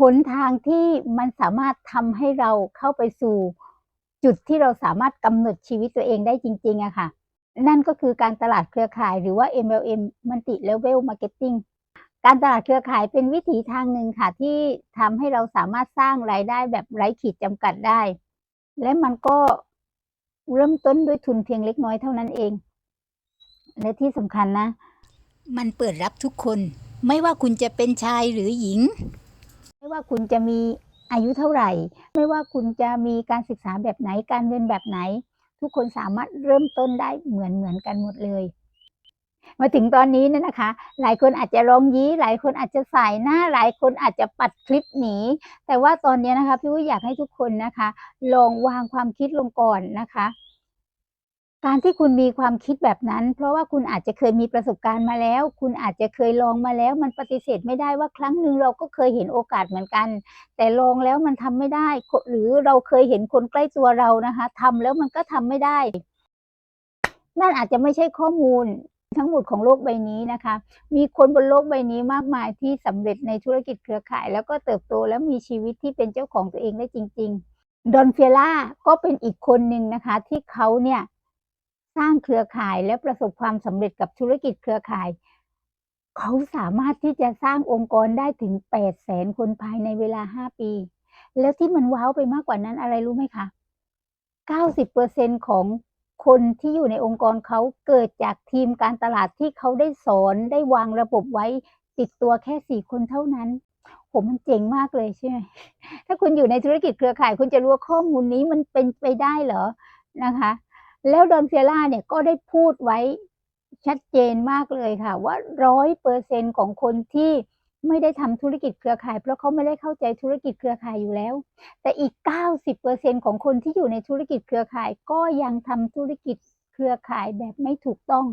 หนทางที่มันสามารถทำให้เราเข้าไปสู่ จุดที่เราสามารถกำหนดชีวิตตัวเองได้จริงๆอะค่ะ นั่นก็คือการตลาดเครือข่ายหรือว่า MLM Multi Level Marketing การตลาดเครือข่ายเป็นวิถีทางหนึ่งค่ะ ที่ทำให้เราสามารถสร้างรายได้แบบไร้ขีดจำกัดได้ และมันก็เริ่มต้นด้วยทุนเพียงเล็กน้อยเท่านั้นเอง และที่สำคัญนะ มันเปิดรับทุกคน ไม่ว่าคุณจะเป็นชายหรือหญิง ว่าคุณจะมีอายุเท่าไหร่ ไม่ว่าคุณจะมีการศึกษาแบบไหนการเงินแบบไหน ทุกคนสามารถเริ่มต้นได้เหมือนเหมือนกันหมดเลย มาถึงตอนนี้เนยนะคะ หลายคนอาจจะร้องยี้หลายคนอาจจะสายหน้าหลายคนอาจจะปัดคลิปหนีแต่ว่าตอนนี้นะคะพี่วุ้ยอยากให้ทุกคนนะคะ ลองวางความคิดลงก่อนนะคะ การที่คุณมีความคิดแบบนั้น เพราะว่าคุณอาจจะเคยมีประสบการณ์มาแล้ว คุณอาจจะเคยลองมาแล้ว มันปฏิเสธไม่ได้ว่าครั้งหนึ่งเราก็เคยเห็นโอกาสเหมือนกัน แต่ลองแล้วมันทำไม่ได้ หรือเราเคยเห็นคนใกล้ตัวเรานะคะทำแล้วมันก็ทำไม่ได้ นั่นอาจจะไม่ใช่ข้อมูลทั้งหมดของโลกใบนี้นะคะ มีคนบนโลกใบนี้มากมายที่สำเร็จในธุรกิจเครือข่าย แล้วก็เติบโตแล้วมีชีวิตที่เป็นเจ้าของตัวเองได้จริง ๆ ดอนเฟียร่าก็เป็นอีกคนหนึ่งนะคะ ที่เขาเนี่ย สร้างเครือข่ายและประสบความสำเร็จกับธุรกิจเครือข่าย เขาสามารถที่จะสร้างองค์กรได้ถึง8 0 0แสนคนภายในเวลา5ปี แล้วที่มันว้าวไปมากกว่านั้นอะไรรู้ไหมคะ90%ของคนที่อยู่ในองค์กรเขาเกิดจากทีมการตลาดที่เขาได้สอนได้วางระบบไว้ติดตัวแค่สี่คนเท่านั้นผมมันเจ๋งมากเลยใช่ไหมถ้าคุณอยู่ในธุรกิจเครือข่าย คุณจะรู้ว่าข้อมูลนี้มันเป็นไปได้เหรอนะคะ แล้วดอนเฟียร่าเนี่ยก็ได้พูดไว้ชัดเจนมากเลยค่ะ ว่าร้อยเปอร์เซ็นของคนที่ไม่ได้ทำธุรกิจเครือข่าย เพราะเขาไม่ได้เข้าใจธุรกิจเครือข่ายอยู่แล้ว แต่อีก 90%ของคนที่อยู่ในธุรกิจเครือข่าย ก็ยังทำธุรกิจเครือข่ายแบบไม่ถูกต้อง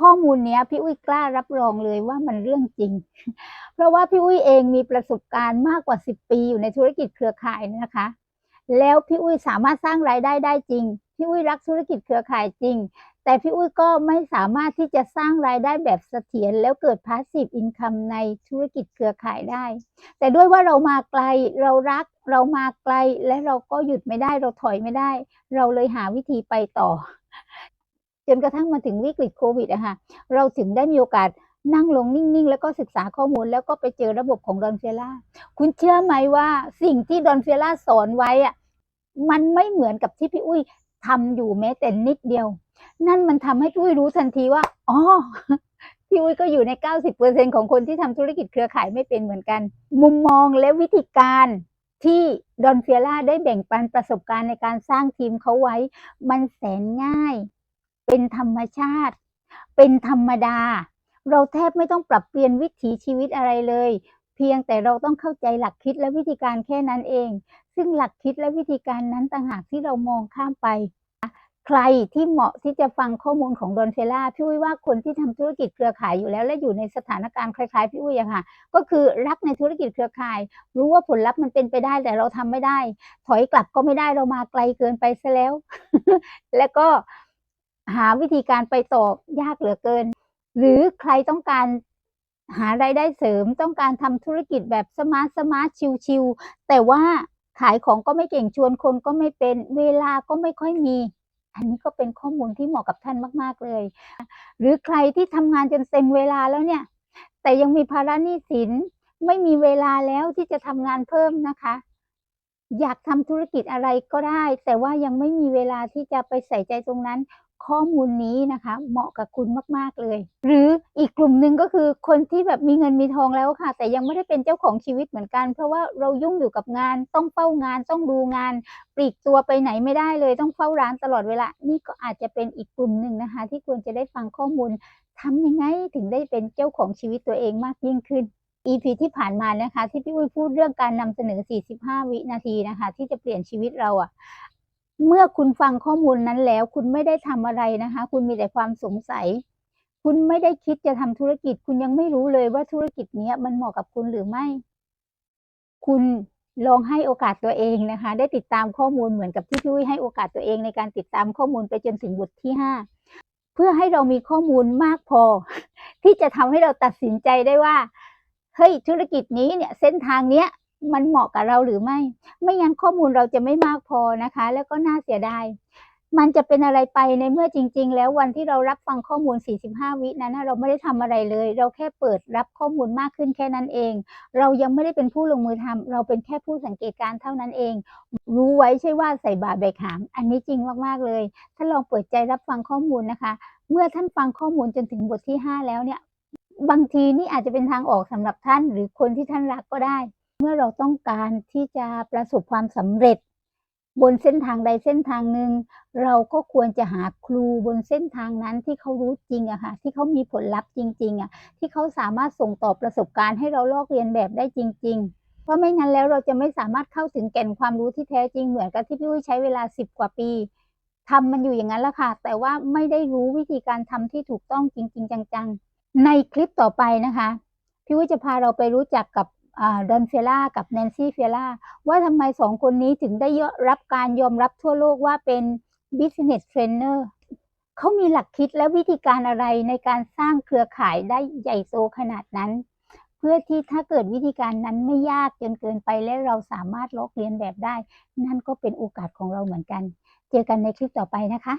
ข้อมูลเนี้ยพี่อุ้ยกล้ารับรองเลยว่ามันเรื่องจริง เพราะว่าพี่อุ้ยเองมีประสบการณ์มากกว่า 10 ปีอยู่ในธุรกิจเครือข่ายนะคะ แล้วพี่อุ้ยสามารถสร้างรายได้ได้จริง พี่อุ้ยรักธุรกิจเครือข่ายจริง แต่พี่อุ้ยก็ไม่สามารถที่จะสร้างรายได้แบบเสถียรแล้วเกิดพาสซีฟอินคัมในธุรกิจเครือข่ายได้ แต่ด้วยว่าเรามาไกลเรารักเรามาไกลและเราก็หยุดไม่ได้เราถอยไม่ได้ เราเลยหาวิธีไปต่อจนกระทั่งมาถึงวิกฤตโควิดอะค่ะเราถึงได้มีโอกาส นั่งลงนิ่ง ๆ แล้วก็ศึกษาข้อมูลแล้วก็ไปเจอระบบของดอนเฟียร่าคุณเชื่อไหมว่าสิ่งที่ดอนเฟียร่าสอนไว้อะมันไม่เหมือนกับที่พี่อุ้ยทำอยู่แม้แต่นิดเดียว นั่นมันทำให้พี่อุ้ยรู้ทันทีว่าอ๋อพี่อุ้ยก็อยู่ใน 90%ของคนที่ทำธุรกิจเครือข่ายไม่เป็นเหมือนกัน มุมมองและวิธีการที่ดอนเฟียร่าได้แบ่งปันประสบการณ์ในการสร้างทีมเขาไว้ มันแสนง่าย เป็นธรรมชาติ เป็นธรรมดา เราแทบไม่ต้องปรับเปลี่ยนวิถีชีวิตอะไรเลย เพียงแต่เราต้องเข้าใจหลักคิดและวิธีการแค่นั้นเอง ซึ่งหลักคิดและวิธีการนั้นต่างหากที่เรามองข้ามไป ใครที่เหมาะที่จะฟังข้อมูลของดอนเฟล่าพี่อุ้ยว่าคนที่ทำธุรกิจเครือข่ายอยู่แล้ว และอยู่ในสถานการณ์คล้ายๆพี่อุ้ยอะค่ะ ก็คือรักในธุรกิจเครือข่าย รู้ว่าผลลัพธ์มันเป็นไปได้แต่เราทำไม่ได้ ถอยกลับก็ไม่ได้เรามาไกลเกินไปซะแล้ว แล้วก็หาวิธีการไปต่อยากเหลือเกิน หรือใครต้องการหารายได้เสริมต้องการทำธุรกิจแบบสมาร์ทสมาร์ทชิวๆแต่ว่าขายของก็ไม่เก่งชวนคนก็ไม่เป็นเวลาก็ไม่ค่อยมี อันนี้ก็เป็นข้อมูลที่เหมาะกับท่านมาก ๆเลย หรือใครที่ทำงานจนเต็มเวลาแล้วเนี่ย แต่ยังมีภาระหนี้สินไม่มีเวลาแล้วที่จะทำงานเพิ่มนะคะ อยากทำธุรกิจอะไรก็ได้ แต่ว่ายังไม่มีเวลาที่จะไปใส่ใจตรงนั้น ข้อมูลนี้นะคะ เหมาะกับคุณมาก ๆ เลย หรืออีกกลุ่มหนึ่งก็คือคนที่แบบมีเงินมีทองแล้วค่ะ แต่ยังไม่ได้เป็นเจ้าของชีวิตเหมือนกัน เพราะว่าเรายุ่งอยู่กับงานต้องเฝ้างานต้องดูงาน ปลีกตัวไปไหนไม่ได้เลย ต้องเฝ้าร้านตลอดเวลา นี่ก็อาจจะเป็นอีกกลุ่มหนึ่งนะคะ ที่ควรจะได้ฟังข้อมูลทำยังไงถึงได้เป็นเจ้าของชีวิตตัวเองมากยิ่งขึ้น EP ที่ผ่านมานะคะ ที่พี่อุ้ยพูดเรื่องการนำเสนอ 45 วินาทีนะคะ ที่จะเปลี่ยนชีวิตเราอะ เมื่อคุณฟังข้อมูลนั้นแล้ว คุณไม่ได้ทำอะไรนะคะ คุณมีแต่ความสงสัย คุณไม่ได้คิดจะทำธุรกิจ คุณยังไม่รู้เลยว่าธุรกิจนี้มันเหมาะกับคุณหรือไม่ คุณลองให้โอกาสตัวเองนะคะ ได้ติดตามข้อมูลเหมือนกับที่พี่อุ้ยให้โอกาสตัวเองในการติดตามข้อมูลไปจนถึงบทที่ห้าเพื่อให้เรามีข้อมูลมากพอ ที่จะทำให้เราตัดสินใจได้ว่าเฮ้ยธุรกิจนี้เนี่ย เส้นทางเนี้ย มันเหมาะกับเราหรือไม่ ไม่งั้นข้อมูลเราจะไม่มากพอนะคะ แล้วก็น่าเสียดายมันจะเป็นอะไรไปในเมื่อจริง ๆ แล้ววันที่เรารับฟังข้อมูล 45 วินั้นนะเราไม่ได้ทำอะไรเลย เราแค่เปิดรับข้อมูลมากขึ้นแค่นั้นเอง เรายังไม่ได้เป็นผู้ลงมือทำเราเป็นแค่ผู้สังเกตการณ์เท่านั้นเอง รู้ไว้ใช่ว่าใส่บาตรแบกหาม อันนี้จริงมากๆเลยท่าลองเปิดใจรับฟังข้อมูลนะคะ เมื่อท่านฟังข้อมูลจนถึงบทที่ 5 แล้วเนี่ย บางทีนี่อาจจะเป็นทางออกสำหรับท่าน หรือคนที่ท่านรักก็ได้ มื่อเราต้องการที่จะประสบความสำเร็จ บนเส้นทางใดเส้นทางหนึ่งเราก็ควรจะหาครูบนเส้นทางนั้นที่เขารู้จริงอะค่ะที่เขามีผลลัพธ์จริงๆอะที่เขาสามารถส่งต่อประสบการณ์ให้เราลอกเรียนแบบได้จริง ๆ เพราะไม่งั้นแล้วเราจะไม่สามารถเข้าถึงแก่นความรู้ที่แท้จริงเหมือนกับที่พี่อุ้ยใช้เวลา10กว่าปีทำมันอยู่อย่างนั้นละค่ะ แต่ว่าไม่ได้รู้วิธีการทำที่ถูกต้องจริง ๆ จังๆ ในคลิปต่อไปนะคะ พี่อุ้ยจะพาเราไปรู้จักกับ ดอนเฟล่ากับแนนซี่เฟล่าว่าทำไมสองคนนี้ถึงได้รับการยอมรับทั่วโลกว่าเป็น business trainer เขามีหลักคิดและวิธีการอะไรในการสร้างเครือข่ายได้ใหญ่โตขนาดนั้น เพื่อที่ถ้าเกิดวิธีการนั้นไม่ยากจนเกินไปและเราสามารถลอกเลียนแบบได้ นั่นก็เป็นโอกาสของเราเหมือนกัน เจอกันในคลิปต่อไปนะคะ